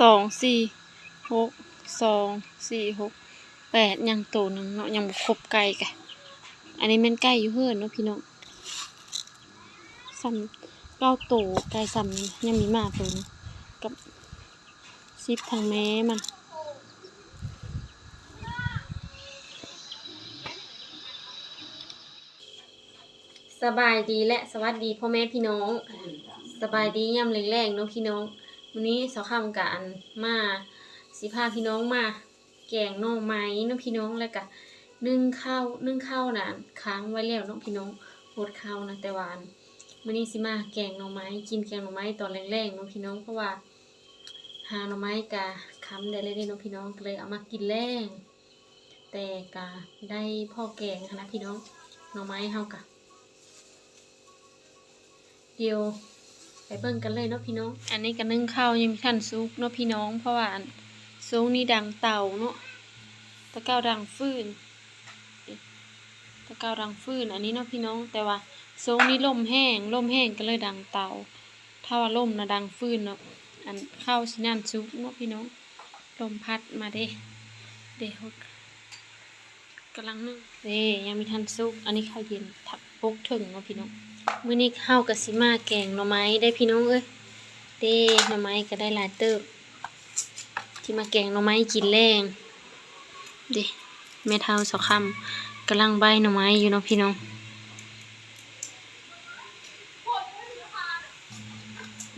สองสี่หกสองสี่หกแปดยังโตหนึ่งเนาะยังบ่ครบไก่กะอันนี้แม่นไก่อยู่เฮือนเนาะพี่น้องซ้ำเก้าโตไก่ซ้ำยังมีหมาตัวนึงกับซิปทางแม่มันสบายดีและสวัสดีพ่อแม่พี่น้อง สบายดียามแรงๆเนาะพี่น้อง วันนี้สาวคำกับอันมาสิพาพี่น้องมา แกงน่อไม้เนาะพี่น้องแล้วก็นึ่งข้าวนึ่งข้าวน่ะค้างไว้แล้วเนาะพี่น้องโพดข้าวนะแต่วันวันนี้สิมาแกงน่อไม้กินแกงน่อไม้ตอนแรงๆเนาะพี่น้องเพราะว่าหาหน่อไม้กะค้ำได้เลยเด้เนาะพี่น้องเลยเอามากินแรงแต่กะได้พ่อแกงนะพี่น้องหน่อไม้เฮากะเดี๋ยว เบิ่งกันเลยเนาะพี่น้อง อันนี้ก็นึ่งข้าวยังมีขั้นซุกเนาะพี่น้อง เพราะว่าซุกนี่ดังเตาเนาะ ตะเก้าดังฟืน ตะเก้าดังฟืน อันนี้เนาะพี่น้อง แต่ว่าซุกนี่ลมแห้งลมแห้งก็เลยดังเตา ถ้าว่าลมนะดังฟืนเนาะ อันข้าวสินั่นซุกเนาะพี่น้อง ลมพัดมาเด้ เด้ฮดกำลังนึ่งเด้ยังมีทันซุก อันนี้ข้าวเย็นถักปกถึงเนาะพี่น้อง มื้อนี้เฮาก็สิมาแกงหน่อไม้ได้พี่น้องเอ้ยเด้หน่อไม้ก็ได้หลายเติบที่มาแกงหน่อไม้กินแรงเด้แม่เฒ่าสอคำกำลังใบหน่อไม้อยู่เนาะพี่น้อง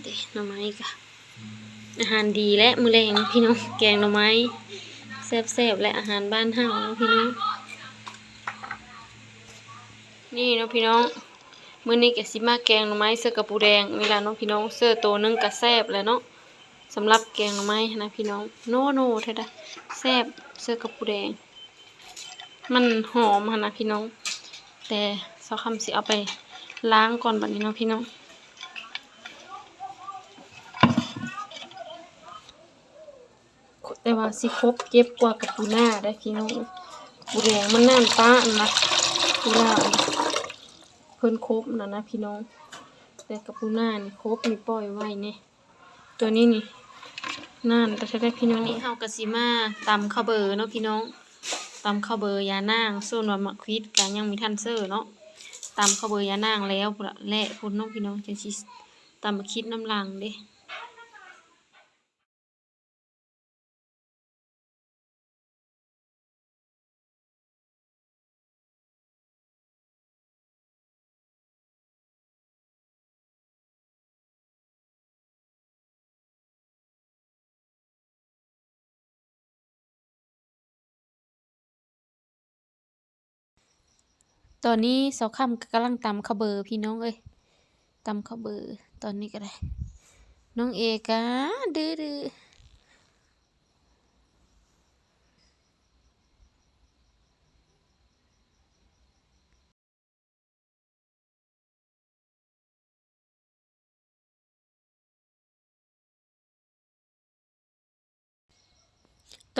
เด้หน่อไม้ก็อาหารดีและมือแรงพี่น้องแกงหน่อไม้แซ่บๆและอาหารบ้านเฮาพี่น้องนี่เนาะพี่น้อง มื้อนี้ก็สิมาแกงหน่อไม้เสื้อกับปูแดงนี่ล่ะเนาะพี่น้องเสื้อโตนึงก็แซ่บแล้วเนาะสำหรับแกงหน่อไม้นะพี่น้องโนโนเท่าแซ่บเสื้อกับปูแดง มันหอมนะพี่น้อง แต่สาวคำสิเอาไปล้างก่อนบัดนี้เนาะพี่น้องแต่ว่าสิครบเก็บกว่ากับปูหน้าได้พี่น้องปูแดงมันน้ำตาอันนะปูหน้า เพิ่นครบนะนะพี่น้อง แต่กระปูน่านี่ครบมีปล่อยไว้เนี่ยตัวนี้นี่น่านแต่ใช้ได้พี่น้องนี่เฮากะสิมาตำข้าวเบอร์เนาะพี่น้องตำข้าวเบอร์ยานางส่วนว่ามักควิดกันยังมีทันเซอร์เนาะตำข้าวเบอร์ยานางแล้วพุ่นละและพุ่นเน้องพี่น้องจังสิตำมาคิดน้ำลังเด้ ตอนนี้เสาค่ำก็กำลังตำขเบอร์พี่น้องเอ้ยตำขเบอร์ตอนนี้ก็ได้ น้องเอกะดื้อ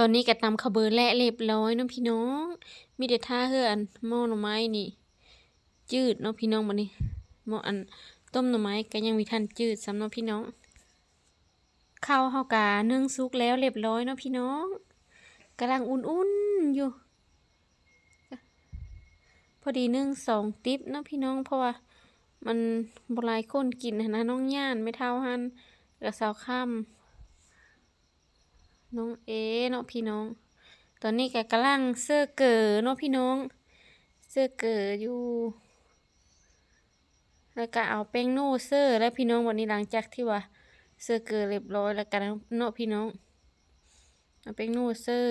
ตอนนี้ก็ตำข้าวเบอร์และเรียบร้อยเนาะพี่น้อง มีแต่ท่าเฮืออันหม้อหน่อไม้นี่ จืดเนาะพี่น้องบัดนี้หม้ออันต้มหน่อไม้ก็ยังมีทันจืดสำเนาะพี่น้องข้าวเฮากะนึ่งสุกแล้วเรียบร้อยเนาะพี่น้องกำลังอุ่นๆอยู่ พอดีนึ่งสองติ๊บเนาะพี่น้องเพราะว่ามันบหลายคนกินนะน้องย่านไม่เท่าหันกับสาวค่ำ น้องเอเนาะพี่น้อง ตอนนี้แกกำลังเสื้อเก๋อเนาะพี่น้อง เสื้อเก๋ออยู่ แล้วก็เอาแป้งโน่เสื้อแล้วพี่น้องวันนี้หลังจากที่ว่าเสื้อเก๋อเรียบร้อยแล้วกันเนาะพี่น้องเอาแป้งโน่เสื้อ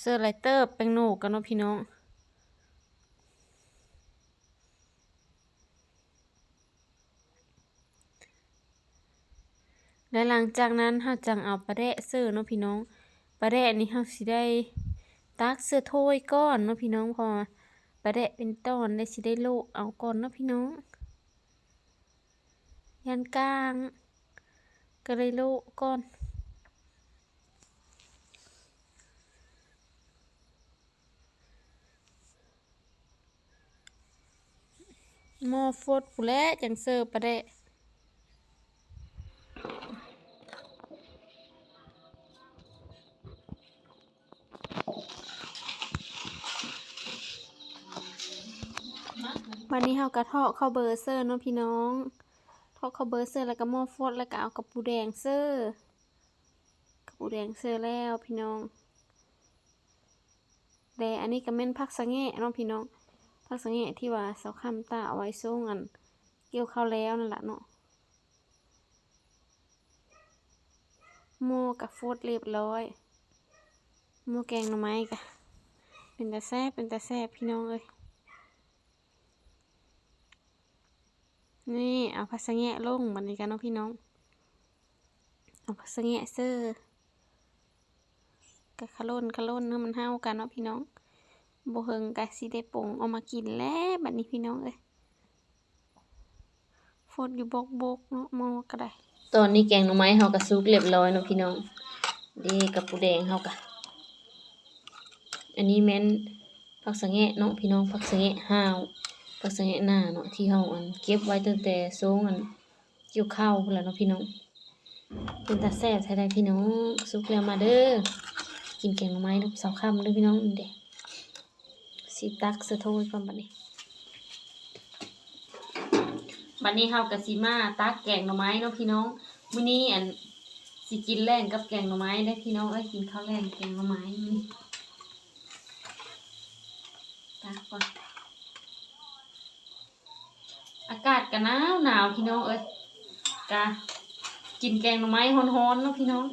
เสื้อไลเตอร์แป้งโน่กันเนาะพี่น้อง และหลังจากนั้นเราจังเอาปลาแดะเสื้อเนาะพี่น้องปลาแดะนี่เราสิได้ตักเสื้อถ้วยก้อนเนาะพี่น้องพอปลาแดะเป็นตอนได้สิได้โลเอาก่อนเนาะพี่น้อง ยันกลาง ก็เลยโลก่อนหม้อฟดผู้แลจังเสิร์ฟปลาแดะ วันนี้เฮากระเทาะข้าวเบอร์เซอร์เนาะพี่น้องทอดข้าวเบอร์เซอร์แล้วก็หม้อฟดแล้วก็เอากระปูแดงเซอร์กระปูแดงเซอร์แล้วพี่น้องแต่อันนี้ก็แม่นผักสะแงะเนาะพี่น้องผักสะแงะที่ว่าเสาคำตาเอาไว้ส่งอันเกี่ยวข้าวแล้วนั่นแหละเนาะหม้อกับฟดเรียบร้อยหม้อแกงหน่อไม้กะเป็นตาแซ่บเป็นตาแซ่บพี่น้องเอ้ย นี่เอาผักสแงะลงบันนี้กันเนาะพี่น้อง เอาผักสแงะเซอร์กะขะล่นขะล่นเนาะมันเฮากันเนาะพี่น้องบ่เฮงกะสิได้ปงเอามากินแล้วบัดนี้พี่น้องเอ้ยฟดอยู่บกบกเนาะมอก็ได้ ตอนนี้แกงหน่อไม้เฮากะสุกเรียบร้อยเนาะพี่น้องดีกับปูแดงเฮากะอันนี้แม่นผักสะแงะเนาะพี่น้องผักสะแงะห้าว ผักสะแงะหน้าเนาะที่เฮาอันเก็บไว้ตั้งแต่โซงอันเกี่ยวข้าวพุ่นล่ะเนาะพี่น้องเป็นตาแซ่บแท้ๆพี่น้องสุกแล้วมาเด้อกินแกงหน่อไม้ลูกสาวค่ำเด้อพี่น้องเด้สิตักสะโทยก่อนบัดนี้บัดนี้เฮาก็สิมาตักแกงหน่อไม้เนาะพี่น้องมื้อนี้อันสิกินแล่งกับแกงหน่อไม้ได้พี่น้องเอ้ยกินข้าวแล่งแกงหน่อไม้นี่ตักก่อน อากาศก็หนาวหนาวพี่น้องเอ้ยกะกินแกงหน่อไม้ฮ้อนๆเนาะพี่น้อง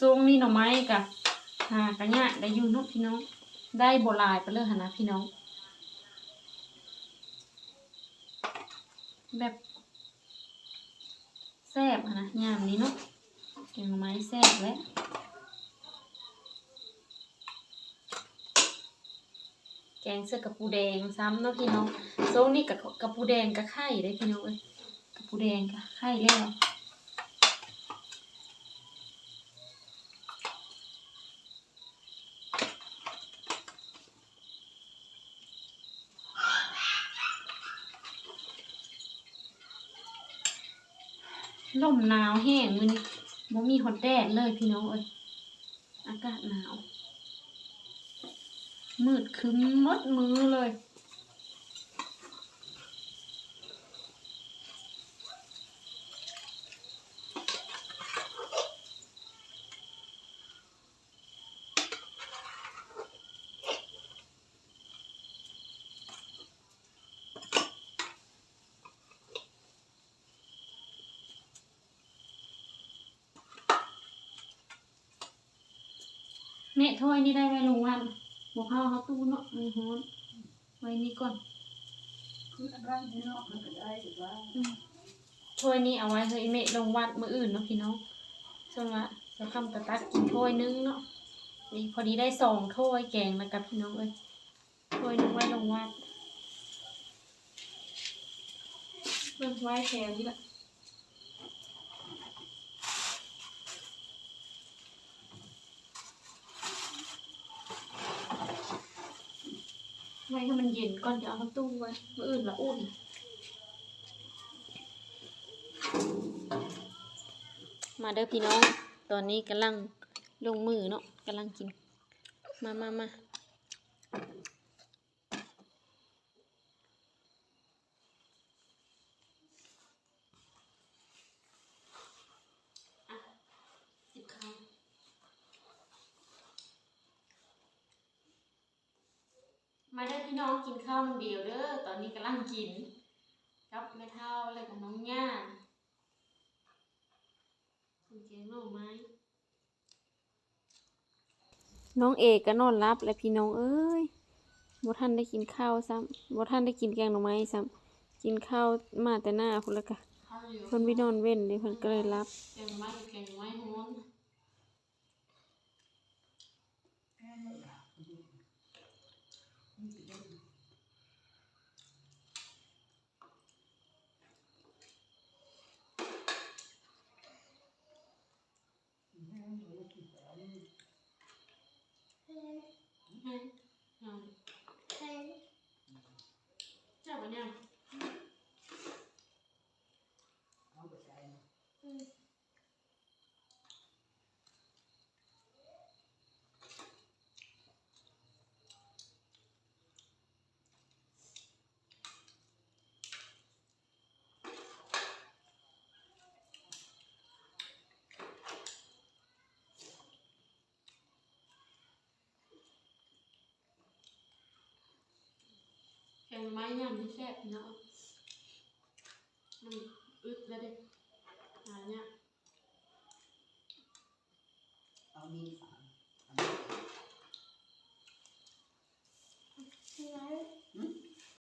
ซุงนี่หน่อไม้กะหากะยะได้อยู่เนาะพี่น้อง ได้โบลายไปเลยหันนะพี่น้อง แบบแซ่บนนะยามนี้เนาะแกงหน่อไม้แซ่บแล้ว แก งเสื้อกับปูแดงซ้ำเนาะพี่น้องโซนนี่กับกับปูแดงกับไข่ได้พี่น้องเอ้ยกับปูแดงกับไข่แล้วลมหนาวแห้งมื้อนี้บ่มีฮอตแดดเลยพี่น้องเอ้ยอากาศหนาว มืดคึ้มมดมือเลย เนี่ยถ้วยนี่ได้ไว้ลงวัน บอกเขาเขาตู้เนาะมันฮ้อนไว้นี่ก่อนคืออะไรที่นอกมันก็ได้ถือว่าอืมถ้วยนี้เอาไว้เฮ้ยเมะลงวัดมื้ออื่นเนาะพี่น้องส่วนว่าจะคำตะตักกินถ้วยนึงเนาะนี่พอดีได้สองถ้วยแกงแล้วกับพี่น้องเอ้ยถ้วยนึงไว้ลงวัดเบิ่งไว้แถวนี่ละ ไว้ให้มันเย็นก่อนจะเอาเข้าตู้ไว้มื้ออื่นละอุ่นมาเด้อพี่น้อง ตอนนี้กำลังลงมือเนาะกำลังกิน มามามาอะสิบคำมาเด้อพี่ น้องกินข้าวมันเดียวเด้อตอนนี้กำลังกินกับแม่เท่าเลยกับน้องย่ากินแกงหน่อไม้น้องเอกก็นอนรับแล้วพี่น้องเอ้ยบ่ทันได้กินข้าวซ้ำบ่ทันได้กินแกงหน่อไม้ซ้ำกินข้าวมาแต่หน้าพุ่นล้วก็ข้าวอยู่เพิ่นไปนอนเว้นเด้เพิ่นก็เลยรับแกงไม้แกงไม้ฮ้อน แข่งไม้ยำที่แซ่บเนาะมันอึดแล้วเด็ก อันเนี้ยเรามีส่